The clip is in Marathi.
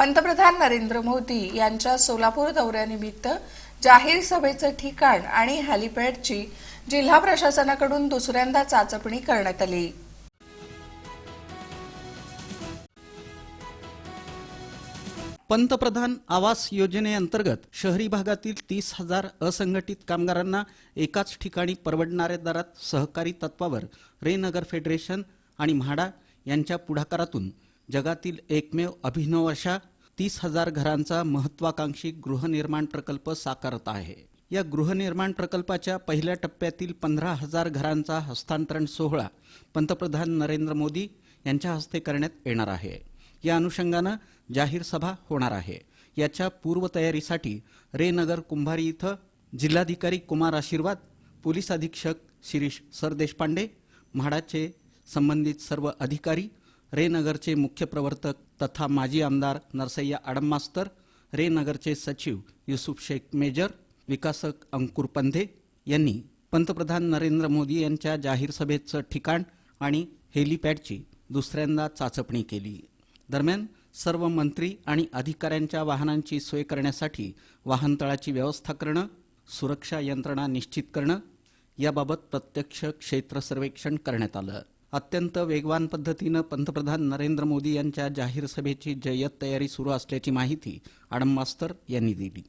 पंतप्रधान नरेंद्र मोदी यांच्या सोलापूर दौऱ्यानिमित्त जाहीर सभेचं ठिकाण आणि हॅलिपॅडची जिल्हा प्रशासनाकडून दुसऱ्यांदा चाचपणी करण्यात आली. पंतप्रधान आवास योजनेअंतर्गत शहरी भागातील तीस हजार असंघटित कामगारांना एकाच ठिकाणी परवडणाऱ्या दरात सहकारी तत्वावर रेनगर फेडरेशन आणि म्हाडा यांच्या पुढाकारातून जगातील एकमेव अभिनव अशा तीस हजार घरांचा महत्वाकांक्षी गृहनिर्माण प्रकल्प साकारत आहे. या गृहनिर्माण प्रकल्पाच्या पहिल्या टप्प्यातील पंधरा हजार घरांचा हस्तांतरण सोहळा पंतप्रधान नरेंद्र मोदी यांच्या हस्ते करण्यात येणार आहे. या अनुषंगानं जाहीर सभा होणार आहे. याच्या पूर्वतयारीसाठी रेनगर कुंभारी इथं जिल्हाधिकारी कुमार आशीर्वाद पोलीस अधीक्षक शिरीष सरदेशपांडे म्हाडाचे संबंधित सर्व अधिकारी रेनगरचे मुख्य प्रवर्तक तथा माजी आमदार नरसय्या आडममास्तर रेनगरचे सचिव युसुफ शेख मेजर विकासक अंकुर पंधे यांनी पंतप्रधान नरेंद्र मोदी यांच्या जाहीर सभेचं ठिकाण आणि हेलिपॅडची दुसऱ्यांदा चाचपणी केली. दरम्यान सर्व मंत्री आणि अधिकाऱ्यांच्या वाहनांची सोय करण्यासाठी वाहनतळाची व्यवस्था करणं सुरक्षा यंत्रणा निश्चित करणं याबाबत प्रत्यक्ष क्षेत्र सर्वेक्षण करण्यात आलं. अत्यंत वेगवान पद्धतीनं पंतप्रधान नरेंद्र मोदी यांच्या जाहीर सभेची जय्यत तयारी सुरू असल्याची माहिती आडम मास्तर यांनी दिली.